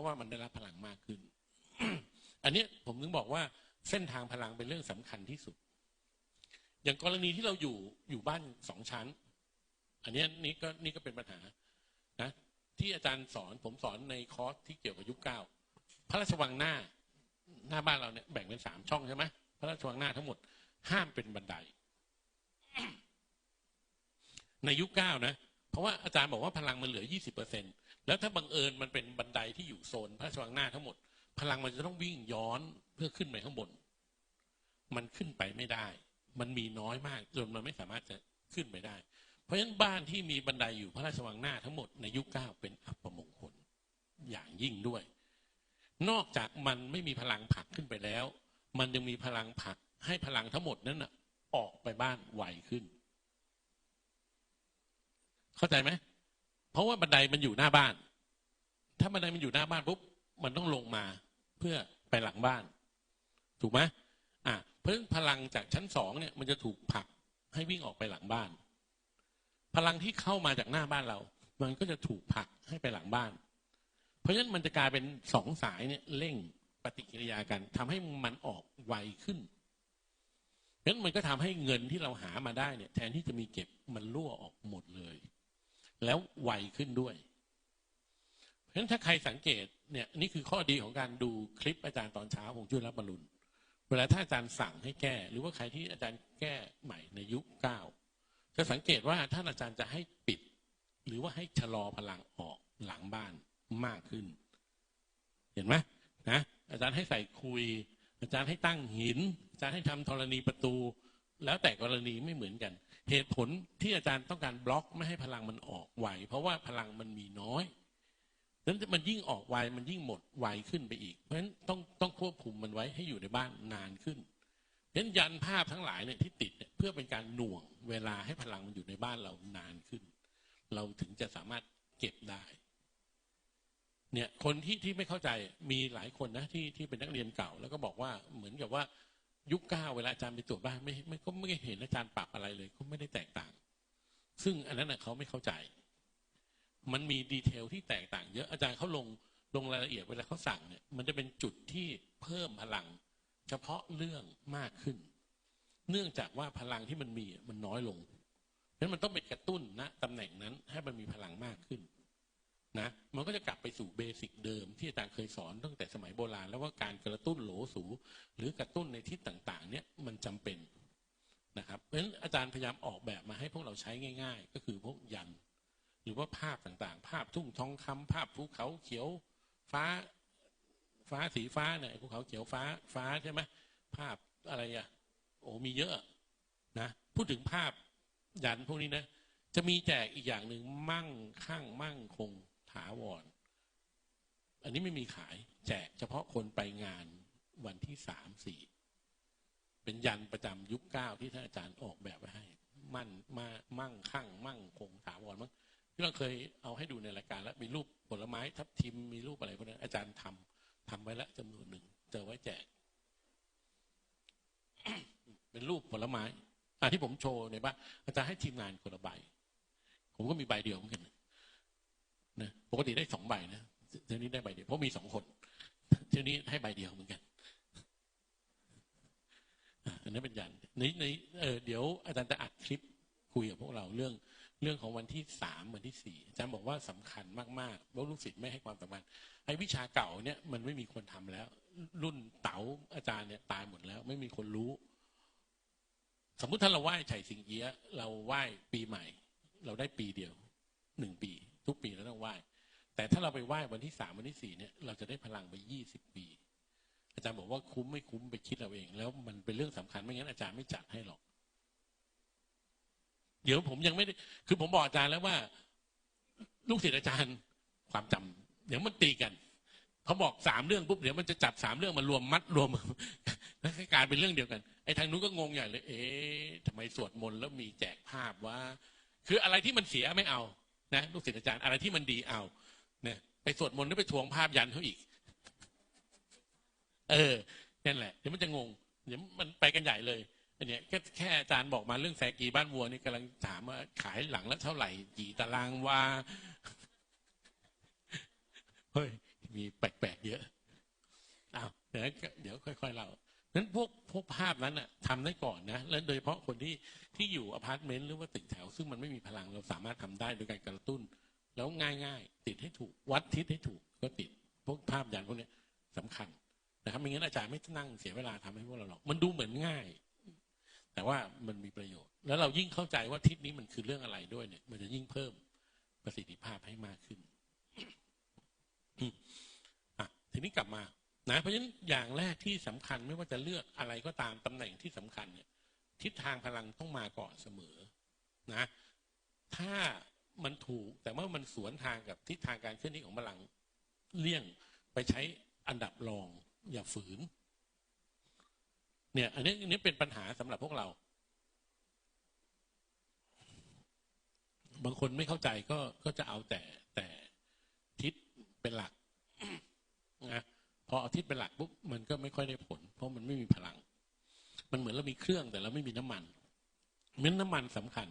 ราะว่ามันได้รับพลังมากขึ้น อันนี้ผมถึงบอกว่าเส้นทางพลังเป็นเรื่องสำคัญที่สุด อย่างกรณีที่เราอยู่อยู่บ้านสองชั้น อันนี้นี่ก็นี่ก็เป็นปัญหานะที่อาจารย์สอนผมสอนในคอร์สที่เกี่ยวกับยุคเก้าพระราชวังหน้าหน้าบ้านเราเนี่ยแบ่งเป็นสามช่องใช่ไหมพระราชวังหน้าทั้งหมดห้ามเป็นบันได ในยุคเก้านะ เพราะว่าอาจารย์บอกว่าพลังมันเหลือยี่สิบเปอร์เซ็นแล้วถ้าบังเอิญมันเป็น โซนพระราชวังหน้าทั้งหมด พลังมันจะต้องวิ่งย้อนเพื่อขึ้นไปข้างบน มันขึ้นไปไม่ได้ มันมีน้อยมากจนมันไม่สามารถจะขึ้นไปได้ เพราะฉะนั้นบ้านที่มีบันไดอยู่พระราชวังหน้าทั้งหมดในยุคเก้าเป็นอัปมงคลอย่างยิ่งด้วย นอกจากมันไม่มีพลังผลักขึ้นไปแล้ว มันยังมีพลังผลักให้พลังทั้งหมดนั้นนะออกไปบ้านไวขึ้น เข้าใจไหมเพราะว่าบันไดมันอยู่หน้าบ้าน ถ้าบันไดมันอยู่หน้าบ้านปุ๊บมันต้องลงมาเพื่อไปหลังบ้าน ถูกไหมอะเพราะฉะนั้นพลังจากชั้นสองเนี่ยมันจะถูกผลักให้วิ่งออกไปหลังบ้าน พลังที่เข้ามาจากหน้าบ้านเรา มันก็จะถูกผลักให้ไปหลังบ้าน เพราะฉะนั้นมันจะกลายเป็นสองสายเนี่ยเร่งปฏิกิริยากันทำให้มันออกไวขึ้นเพราะฉะนั้นมันก็ทำให้เงินที่เราหามาได้เนี่ย แทนที่จะมีเก็บมันรั่วออกหมดเลย แล้วไวขึ้นด้วย ราะฉะนั้นถ้าใครสังเกตเนี่ยนี่คือข้อดีของการดูคลิปอาจารย์ตอนเช้าของจุลบรรลุนเวลาถ้าอาจารย์สั่งให้แก้ หรือว่าใครที่อาจารย์แก้ใหม่ในยุคเก้าจะสังเกตว่าท่านอาจารย์จะให้ปิด หรือว่าให้ชะลอพลังออกหลังบ้านมากขึ้น เห็นไหมนะอาจารย์ให้ใส่คุย อาจารย์ให้ตั้งหิน อาจารย์ให้ทำธรณีประตู แล้วแต่กรณีไม่เหมือนกัน เหตุผลที่อาจารย์ต้องการบล็อกไม่ให้พลังมันออกไหวเพราะว่าพลังมันมีน้อย นั้นมันยิ่งออกไวมันยิ่งหมดไวขึ้นไปอีก เพราะฉะนั้นต้องต้องควบคุมมันไว้ให้อยู่ในบ้านนานขึ้นเพราะฉะนั้นยันภาพทั้งหลายเนี่ยที่ติดเนี่ยเพื่อเป็นการหน่วงเวลาให้พลังมันอยู่ในบ้านเรานานขึ้น เราถึงจะสามารถเก็บได้ เนี่ยคนที่ที่ไม่เข้าใจมีหลายคนนะที่ที่เป็นนักเรียนเก่า แล้วก็บอกว่าเหมือนกับว่ายุคเก้าเวลาอาจารย์ไปตรวจบ้านไม่ไม่ก็ไม่เห็นอาจารย์ปรับอะไรเลย ก็ไม่ได้แตกต่าง ซึ่งอันนั้นนะเขาไม่เข้าใจ มันมีดีเทลที่แตกต่างเยอะอาจารย์เขาลงลงรายละเอียดเวลาเขาสั่งเนี่ยมันจะเป็นจุดที่เพิ่มพลัง เฉพาะเรื่องมากขึ้น เนื่องจากว่าพลังที่มันมีมันน้อยลงเพราะฉะนั้นมันต้องไปกระตุ้นนะตำแหน่งนั้นให้มันมีพลังมากขึ้นนะมันก็จะกลับไปสู่เบสิกเดิม ที่อาจารย์เคยสอนตั้งแต่สมัยโบราณ แล้วว่าการกระตุ้นโหลสู หรือกระตุ้นในทิศต่างๆ เนี่ยมันจำเป็นนะครับเพราะฉะนั้นอาจารย์พยายามออกแบบมาให้พวกเราใช้ง่าย ๆ ก็คือพวกยัน หรือว่าภาพต่างๆ ภาพทุ่งทองคำภาพภูเขาเขียวฟ้า ฟ้าสีฟ้าเนี่ยภูเขาเขียวฟ้าฟ้าใช่ไหมภาพอะไรอะโอ้มีเยอะนะพูดถึงภาพยันพวกนี้นะจะมีแจกอีกอย่างหนึ่งมั่งคั่งมั่งคงถาวร อันนี้ไม่มีขายแจกเฉพาะคนไปงานวันที่สามสี่เป็นยันประจำยุคเก้าที่ท่านอาจารย์ออกแบบไว้ให้ มั่นมามั่งคั่ง มั่งคงถาวรมั้ง ที่เราเคยเอาให้ดูในรายการแล้วมีรูปผลไม้ทับทิมมีรูปอะไรพวกนั้นอาจารย์ทำทำไว้แล้วจำนวนหนึ่งเจอไว้แจก เป็นรูปผลไม้อะที่ผมโชว์ในบ้านอาจารย์ให้ทีมงานคนละใบ ผมก็มีใบเดียวเหมือนกันนะปกติได้สองใบนะเที่นี้ได้ใบเดียวเพราะมีสองคนเที่นี้ให้ใบเดียวเหมือนกันอันนั้นเป็นยันในในเออเดี๋ยวอาจารย์จะอัดคลิปคุยกับพวกเราเรื่อง เรื่องของวันที่สามวันที่สี่อาจารย์บอกว่าสำคัญมากๆว่าลูกศิษย์ไม่ให้ความสำคัญไอ้วิชาเก่าเนี่ยมันไม่มีคนทำแล้ว รุ่นเต๋าอาจารย์เนี่ยตายหมดแล้ว ไม่มีคนรู้ สมมุติถ้าเราไหว้ไฉสิงเอี้ยะเราไหว้ปีใหม่ เราได้ปีเดียวหนึ่งปี ทุกปีเราต้องไหว้ แต่ถ้าเราไปไหว้วันที่สามวันที่สี่เนี่ยเราจะได้พลังไปยี่สิบปี อาจารย์บอกว่าคุ้มไม่คุ้มไปคิดเอาเอง แล้วมันเป็นเรื่องสำคัญไม่งั้นอาจารย์ไม่จัดให้หรอก เดี๋ยวผมยังไม่ได้ คือผมบอกอาจารย์แล้วว่า ลูกศิษย์อาจารย์ความจำเดี๋ยวมันตีกันเขาบอกสามเรื่องปุ๊บเดี๋ยวมันจะจับสามเรื่องมารวมมัดรวมแล้วกลายเป็นเรื่องเดียวกันไอ้ทางนู้นก็งงใหญ่เลย เอ๊ะทำไมสวดมนต์แล้วมีแจกภาพว่า คืออะไรที่มันเสียไม่เอานะลูกศิษย์อาจารย์อะไรที่มันดีเอาเนี่ยไปสวดมนต์แล้วไปทวงภาพยันเขาอีก เออนั่นแหละเดี๋ยวมันจะงง เดี๋ยวมันไปกันใหญ่เลย เนี้ยแค่แค่อาจารย์บอกมาเรื่องแสกีบ้านวัวนี่กำลังถามว่าขายหลังละเท่าไหร่กี่ตารางวาเฮ้ยมีแปลกๆเยอะอ้าวเดี๋ยวเดี๋ยวค่อยๆเล่านั้นพวกพวกภาพนั้นน่ะทำได้ก่อนนะ และโดยเฉพาะคนที่ที่อยู่อพาร์ตเมนต์หรือว่าตึกแถว ซึ่งมันไม่มีพลังเราสามารถทำได้โดยการกระตุ้น แล้วง่ายๆ ติดให้ถูกวัดทิศให้ถูกก็ติดพวกภาพยานพวกนี้ยสำคัญนะครับไม่งั้นอาจารย์ไม่นั่งเสียเวลาทำให้พวกเราหรอกมันดูเหมือนง่าย แต่ว่ามันมีประโยชน์ แล้วเรายิ่งเข้าใจว่าทิศนี้มันคือเรื่องอะไรด้วยเนี่ย มันจะยิ่งเพิ่มประสิทธิภาพให้มากขึ้นอะทีนี้กลับมานะเพราะฉะนั้นอย่างแรกที่สำคัญไม่ว่าจะเลือกอะไรก็ตามตำแหน่งที่สำคัญเนี่ย ทิศทางพลังต้องมาก่อนเสมอ นะ ถ้ามันถูก แต่เมื่อมันสวนทางกับทิศทางการเคลื่อนที่ของพลังเลี่ยงไปใช้อันดับรอง อย่าฝืน เนี่ย อันนี้อันนี้เป็นปัญหาสำหรับพวกเรา บางคนไม่เข้าใจก็ก็จะเอาแต่แต่ทิศเป็นหลักนะพอเอาทิศเป็นหลักปุ๊บมันก็ไม่ค่อยได้ผล เพราะมันไม่มีพลัง มันเหมือนเรามีเครื่องแต่เราไม่มีน้ำมันเม้นน้ำมันสำคัญ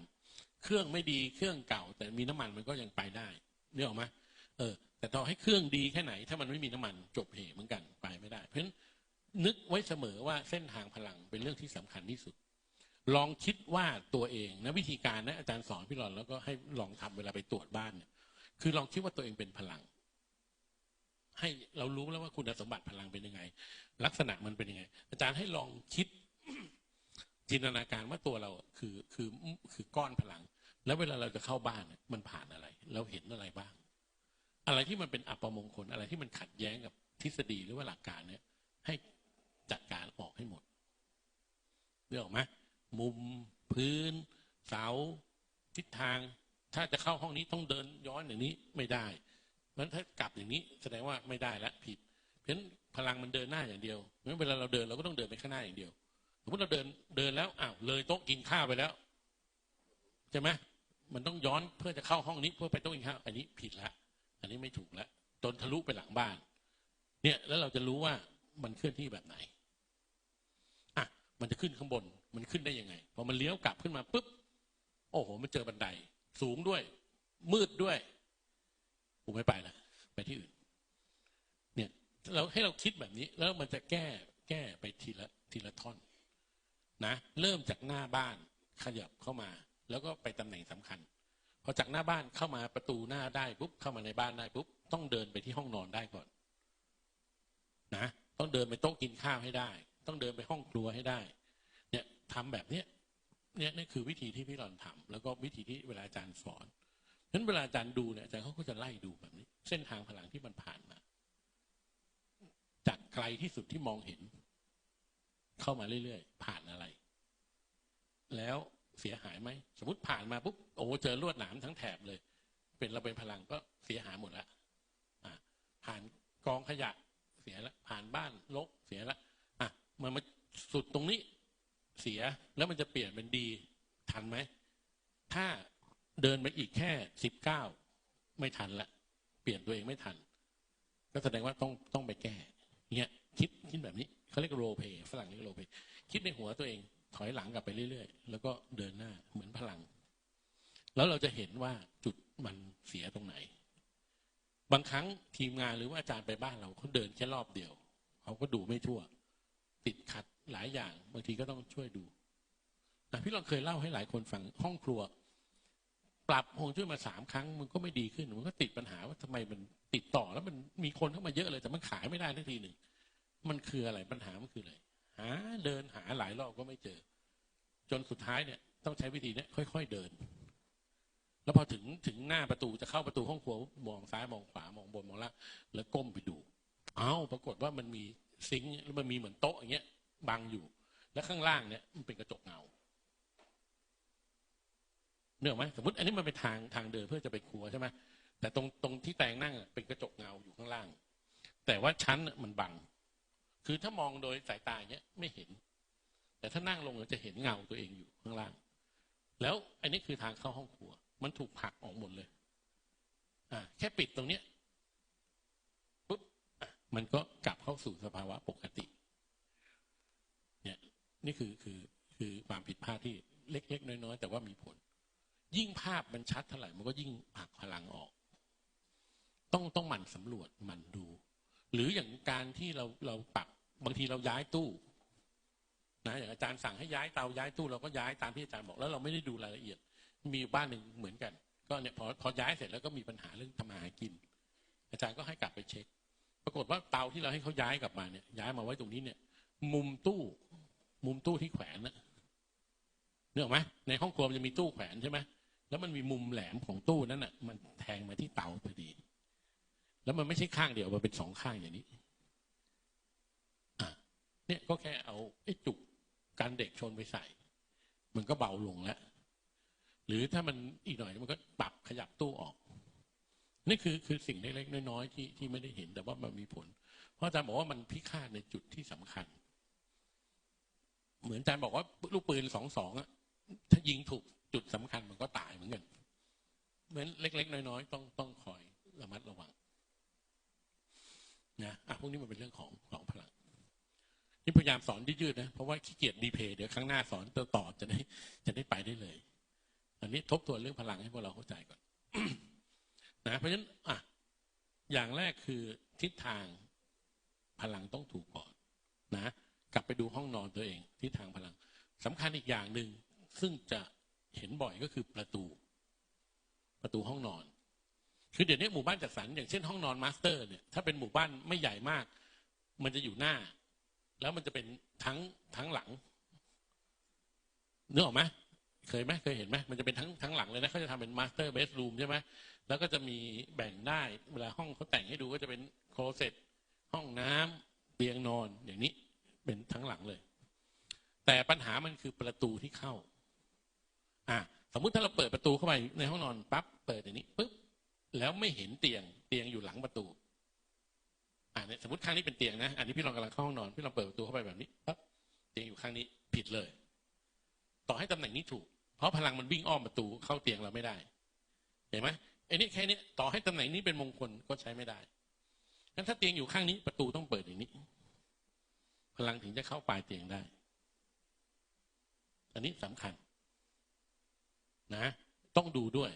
เครื่องไม่ดีเครื่องเก่า แต่มีน้ำมันมันก็ยังไปได้เนี่ยออกไหมเออ แต่ต่อให้เครื่องดีแค่ไหน ถ้ามันไม่มีน้ำมันจบเหเหมือนกันไปไม่ได้ เพราะฉะนั้น นึกไว้เสมอว่าเส้นทางพลังเป็นเรื่องที่สำคัญที่สุด ลองคิดว่าตัวเองนะวิธีการนะอาจารย์สอนพี่หลอนแล้วก็ให้ลองทำเวลาไปตรวจบ้านเนี่ยคือลองคิดว่าตัวเองเป็นพลัง ให้เรารู้แล้วว่าคุณสมบัติพลังเป็นยังไง ลักษณะมันเป็นยังไง อาจารย์ให้ลองคิดจินตนาการว่าตัวเราคือคือคือก้อนพลัง แล้วเวลาเราจะเข้าบ้านเนี่ยมันผ่านอะไร เราเห็นอะไรบ้าง อะไรที่มันเป็นอัปมงคลอะไรที่มันขัดแย้งกับทฤษฎีหรือว่าหลักการเนี่ยให้ จัดการออกให้หมดเรื่องออกไหมมุมพื้น เสา ทิศทาง ถ้าจะเข้าห้องนี้ต้องเดินย้อนอย่างนี้ไม่ได้เพราะฉะนั้นถ้ากลับอย่างนี้แสดงว่าไม่ได้และผิด เพราะฉะนั้นพลังมันเดินหน้าอย่างเดียวเพราะเวลาเราเดินเราก็ต้องเดินไปข้างหน้าอย่างเดียวสมมติเราเดินเดินแล้วอ้าวเลยโต๊ะกินข้าวไปแล้วใช่ไหมมันต้องย้อนเพื่อจะเข้าห้องนี้เพื่อไปโต๊ะกินข้าวอันนี้ผิดละอันนี้ไม่ถูกล้วจนทะลุไปหลังบ้าน เนี่ยแล้วเราจะรู้ว่ามันเคลื่อนที่แบบไหน มันจะขึ้นข้างบน มันขึ้นได้ยังไง พอมันเลี้ยวกลับขึ้นมาปุ๊บ โอ้โห มันเจอบันได สูงด้วย มืดด้วยผมไม่ไปละไปที่อื่น เนี่ยเราให้เราคิดแบบนี้ แล้วมันจะแก้แก้ไปทีละทีละท่อน นะ เริ่มจากหน้าบ้านขยับเข้ามา แล้วก็ไปตำแหน่งสำคัญ พอจากหน้าบ้านเข้ามาประตูหน้าได้ปุ๊บเข้ามาในบ้านได้ปุ๊บต้องเดินไปที่ห้องนอนได้ก่อน นะ ต้องเดินไปโต๊ะกินข้าวให้ได้ ต้องเดินไปห้องครัวให้ได้ เนี่ยทำแบบเนี้ยเนี่ยนี่คือวิธีที่พี่หลอนทำแล้วก็วิธีที่เวลาอาจารย์สอนฉะนั้นเวลาอาจารย์ดูเนี่ยอาจารย์เขาก็จะไล่ดูแบบนี้ เส้นทางพลังที่มันผ่านมา จากไกลที่สุดที่มองเห็น เข้ามาเรื่อยๆผ่านอะไร แล้วเสียหายไหมสมมติผ่านมาปุ๊บโอ้เจอลวดหนามทั้งแถบเลย เป็นเราเป็นพลังก็เสียหายหมดละผ่านกองขยะเสียละผ่านบ้านลกเสียละ สุดตรงนี้เสียแล้วมันจะเปลี่ยนเป็นดีทันไหม ถ้าเดินไปอีกแค่สิบเก้าไม่ทันละ เปลี่ยนตัวเองไม่ทัน ก็แสดงว่าต้องต้องไปแก้เนี่ยคิดคิดแบบนี้เขาเรียกโรเพยฝรั่งเรียกโรเพยคิดในหัวตัวเองถอยหลังกลับไปเรื่อยๆ แล้วก็เดินหน้าเหมือนพลัง แล้วเราจะเห็นว่าจุดมันเสียตรงไหน บางครั้งทีมงานหรือว่าอาจารย์ไปบ้านเราเขาเดินแค่รอบเดียวเขาก็ดูไม่ทั่ว ติดขัดหลายอย่าง บางทีก็ต้องช่วยดูนะพี่ลองเคยเล่าให้หลายคนฟังห้องครัว ปรับฮวงจุ้ยมาสามครั้ง มันก็ไม่ดีขึ้น มันก็ติดปัญหาว่าทำไมมันติดต่อแล้วมันมีคนเข้ามาเยอะเลยแต่มันขายไม่ได้ทันทีหนึ่งมันคืออะไรปัญหามันคืออะไรหาเดินหาหลายรอบก็ไม่เจอ จนสุดท้ายเนี่ย ต้องใช้วิธีเนี้ยค่อย ๆเดิน แล้วพอถึงถึงหน้าประตูจะเข้าประตูห้องครัวมองซ้ายมองขวามองบนมองล่างแล้วก้มไปดู เอ้าปรากฏว่ามันมี ซิงค์แล้วมันมีเหมือนโต๊ะอย่างเงี้ยบังอยู่ แล้วข้างล่างเนี่ยมันเป็นกระจกเงาเนื่องไหมสมมติอันนี้มันเป็นทางทางเดินเพื่อจะไปครัวใช่ไหมแต่ตรงตรงที่แตงนั่งเป็นกระจกเงาอยู่ข้างล่าง แต่ว่าชั้นมันบัง คือถ้ามองโดยสายตาเนี้ยไม่เห็น แต่ถ้านั่งลงจะเห็นเงาตัวเองอยู่ข้างล่าง แล้วอันนี้คือทางเข้าห้องครัว มันถูกผักออกหมดเลย อ่า แค่ปิดตรงเนี้ย มันก็กลับเข้าสู่สภาวะปกติ เนี่ยนี่คือคือคือความผิดพลาดที่เล็ก ๆ น้อย ๆ แต่ว่ามีผล ยิ่งภาพมันชัดเท่าไหร่มันก็ยิ่งผลักพลังออก ต้องต้องหมั่นสำรวจหมั่นดู หรืออย่างการที่เราเราปรับบางทีเราย้ายตู้นะอย่างอาจารย์สั่งให้ย้ายเตาย้ายตู้เราก็ย้ายตามที่อาจารย์บอกแล้วเราไม่ได้ดูรายละเอียด มีบ้านหนึ่งเหมือนกัน ก็เนี่ยพอพอย้ายเสร็จแล้วก็มีปัญหาเรื่องทำอาหากิน อาจารย์ก็ให้กลับไปเช็ค ปรากฏว่าเตาที่เราให้เขาย้ายกลับมาเนี่ย ย้ายมาไว้ตรงนี้เนี่ย มุมตู้ มุมตู้ที่แขวนนะเนื้ออกไหมในห้องครัวมันจะมีตู้แขวนใช่ไหมแล้วมันมีมุมแหลมของตู้นั้นน่ะ มันแทงมาที่เตาพอดี แล้วมันไม่ใช่ข้างเดียวมันเป็นสองข้างอย่างนี้อะเนี่ยก็แค่เอาไอ้จุกกันเด็กชนไปใส่ มันก็เบาลงแล้วหรือถ้ามันอีกหน่อยมันก็ปรับขยับตู้ออก นี่คือคือสิ่งเล็กๆน้อยๆที่ที่ไม่ได้เห็นแต่ว่ามันมีผล เพราะอาจารย์บอกว่ามันพิฆาตในจุดที่สำคัญ เหมือนอาจารย์บอกว่าลูกปืนสองสองอะถ้ายิงถูกจุดสำคัญมันก็ตายเหมือนกันเหมือนเล็ก ๆ น้อยๆต้องต้องคอยระมัดระวังนะอะพวกนี้มันเป็นเรื่องของของพลังนี่พยายามสอนยืดๆนะ เพราะว่าขี้เกียจดีเพย์เดี๋ยวครั้งหน้าสอนต่อต่อจะได้จะได้ไปได้เลย อันนี้ทบทวนเรื่องพลังให้พวกเราเข้าใจก่อน นะเพราะฉะนั้นอะอย่างแรกคือทิศทางพลังต้องถูกก่อนนะกลับไปดูห้องนอนตัวเองทิศทางพลังสำคัญอีกอย่างหนึ่งซึ่งจะเห็นบ่อยก็คือประตู ประตูห้องนอน คือเดี๋ยวนี้หมู่บ้านจัดสรรอย่างเช่นห้องนอนมาสเตอร์เนี่ยถ้าเป็นหมู่บ้านไม่ใหญ่มาก มันจะอยู่หน้า แล้วมันจะเป็นทั้งทั้งหลังนึกออกไหม เคยไหมเคยเห็นไหมมันจะเป็นทั้งทั้งหลังเลยนะเขาจะทำเป็นมาสเตอร์เบสรูมใช่ไหมแล้วก็จะมีแบ่งได้เวลาห้องเขาแต่งให้ดูก็จะเป็นโคลเซ็ตห้องน้ำเตียงนอนอย่างนี้เป็นทั้งหลังเลย แต่ปัญหามันคือประตูที่เข้า อะสมมุติถ้าเราเปิดประตูเข้าไปในห้องนอนปั๊บเปิดอย่างนี้ปุ๊บแล้วไม่เห็นเตียงเตียงอยู่หลังประตูอ่าเนี่ยสมมติข้างนี้เป็นเตียงนะอันนี้พี่ลองกำลังเข้าห้องนอนพี่ลองเปิดประตูเข้าไปแบบนี้ปั๊บเตียงอยู่ข้างนี้ผิดเลย ต่อให้ตำแหน่งนี้ถูก เพราะพลังมันวิ่งอ้อมประตูเข้าเตียงเราไม่ได้ เห็นไหมไอ้นี่แค่นี้ต่อให้ตำแหน่งนี้เป็นมงคลก็ใช้ไม่ได้งั้นถ้าเตียงอยู่ข้างนี้ประตูต้องเปิดอย่างนี้ พลังถึงจะเข้าปลายเตียงได้ อันนี้สำคัญ นะ ต้องดูด้วย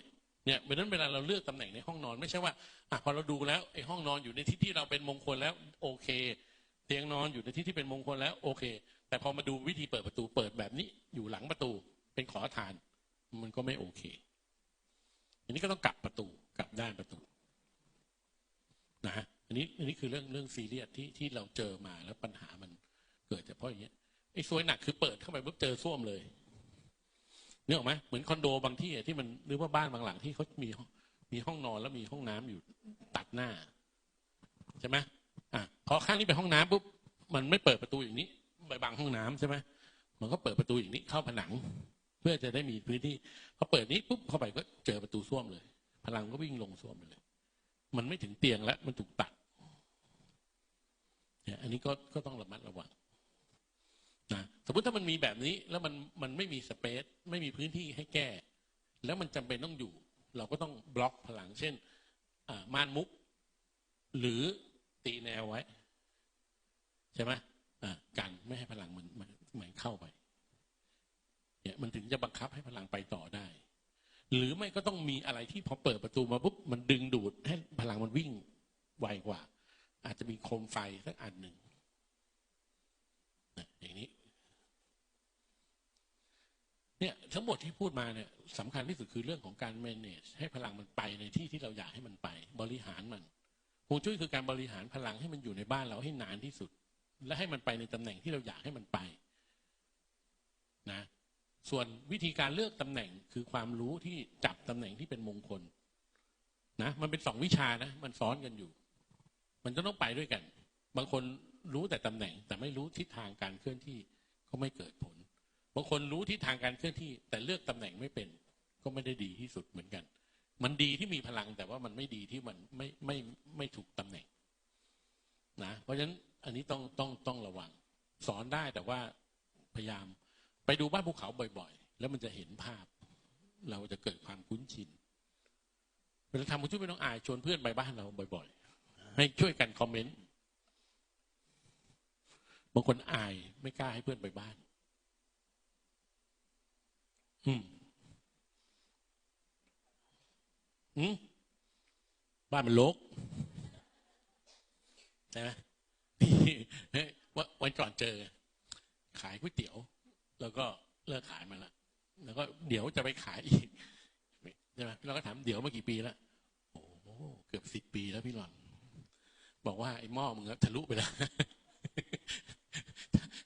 เนี่ยเพราะนั้นเวลาเราเลือกตำแหน่งในห้องนอนไม่ใช่ว่าอะพอเราดูแล้วไอ้ห้องนอนอยู่ในที่ที่เราเป็นมงคลแล้ว โอเค เตียงนอนอยู่ในที่ที่เป็นมงคลแล้ว โอเค แต่พอมาดูวิธีเปิดประตูเปิดแบบนี้อยู่หลังประตู เป็นขอทาน มันก็ไม่โอเค อันนี้ก็ต้องกลับประตูกลับด้านประตู นะฮะอันนี้อันนี้คือเรื่องเรื่องซีเรียสที่ที่เราเจอมาแล้วปัญหามันเกิดจากเพราะอย่างเงี้ยไอ้ซวยหนักคือเปิดเข้าไปปุ๊บเจอส้วมเลยเนึกออไหมเหมือนคอนโดบางที่อะที่มันหรือว่าบ้านบางหลังที่เขามีมีห้องนอนแล้วมีห้องน้ำอยู่ตัดหน้าใช่ไหมอะพอข้างนี้เป็นห้องน้ำปุ๊บมันไม่เปิดประตูอย่างนี้ไปบังห้องน้ำใช่ไหมมันก็เปิดประตูอย่างนี้เข้าผนัง เพื่อจะได้มีพื้นที่พอเปิดนี้ปุ๊บเข้าไปก็เจอประตูส้วมเลย พลังก็วิ่งลงส้วมไปเลย มันไม่ถึงเตียงแล้วมันถูกตัดเนี่ยอันนี้ก็ก็ต้องระมัดระวังนะสมมติถ้ามันมีแบบนี้แล้วมันมันไม่มีสเปซไม่มีพื้นที่ให้แก้ แล้วมันจำเป็นต้องอยู่ เราก็ต้องบล็อกพลังเช่นม่านมุก หรือตีแนวไว้ ใช่ไหมกันไม่ให้พลังมันมันเข้าไป เนี่ยมันถึงจะบังคับให้พลังไปต่อได้ หรือไม่ก็ต้องมีอะไรที่พอเปิดประตูมาปุ๊บมันดึงดูดให้พลังมันวิ่งไวกว่า อาจจะมีโคมไฟสักอันหนึ่งอย่างนี้ เนี่ยทั้งหมดที่พูดมาเนี่ยสำคัญที่สุดคือเรื่องของการ manage ให้พลังมันไปในที่ที่เราอยากให้มันไป บริหารมันฮวงจุ้ยคือการบริหารพลังให้มันอยู่ในบ้านเราให้นานที่สุด และให้มันไปในตำแหน่งที่เราอยากให้มันไป นะ ส่วนวิธีการเลือกตำแหน่งคือความรู้ที่จับตำแหน่งที่เป็นมงคลนะมันเป็นสองวิชานะ มันซ้อนกันอยู่ มันจะต้องไปด้วยกัน บางคนรู้แต่ตำแหน่ง แต่ไม่รู้ทิศทางการเคลื่อนที่ก็ไม่เกิดผล บางคนรู้ทิศทางการเคลื่อนที่ แต่เลือกตำแหน่งไม่เป็น ก็ไม่ได้ดีที่สุดเหมือนกัน มันดีที่มีพลังแต่ว่ามันไม่ดีที่มันไม่ไม่ไม่ถูกตำแหน่งนะเพราะฉะนั้นอันนี้ต้องต้องต้องระวัง สอนได้แต่ว่าพยายาม ไปดูบ้านภูเขาบ่อย ๆ แล้วมันจะเห็นภาพ เราจะเกิดความคุ้นชินเวลาทำคุณช่วยไม่ต้องอายชวนเพื่อนไปบ้านเราบ่อย ๆ ให้ช่วยกันคอมเมนต์บางคนอายไม่กล้าให้เพื่อนไปบ้าน อืมอืมบ้านมันลกใช่ไหมดีเฮ้ยว่าวันก่อนเจอ ขายก๋วยเตี๋ยว แล้วก็เลิกขายมาแล้วแล้วก็เดี๋ยวจะไปขายอีกใช่ไหมเราก็ถามเดี๋ยวมากี่ปีแล้วโอ้โหเกือบสิบปีแล้วพี่หลอน บอกว่าไอ้หม้อมึงทะลุไปแล้ว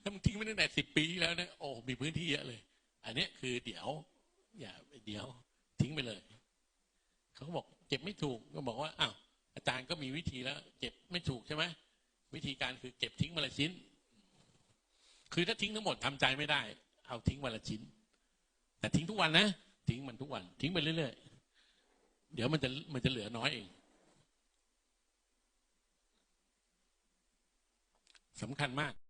ถ้ามึงทิ้งไปตั้งแต่สิบปีที่แล้วเนี่ยโอ้มีพื้นที่เยอะเลย อันนี้คือเดี๋ยว อย่าเดี๋ยว ทิ้งไปเลยเขาก็บอกเก็บไม่ถูกก็บอกว่าอ้าวอาจารย์ก็มีวิธีแล้ว เก็บไม่ถูกใช่ไหมวิธีการคือเก็บทิ้งมาละชิ้น คือถ้าทิ้งทั้งหมดทำใจไม่ได้ เอาทิ้งวันละชิ้น แต่ทิ้งทุกวันนะทิ้งมันทุกวัน ทิ้งไปเรื่อยๆเดี๋ยวมันจะมันจะเหลือน้อยเองสำคัญมาก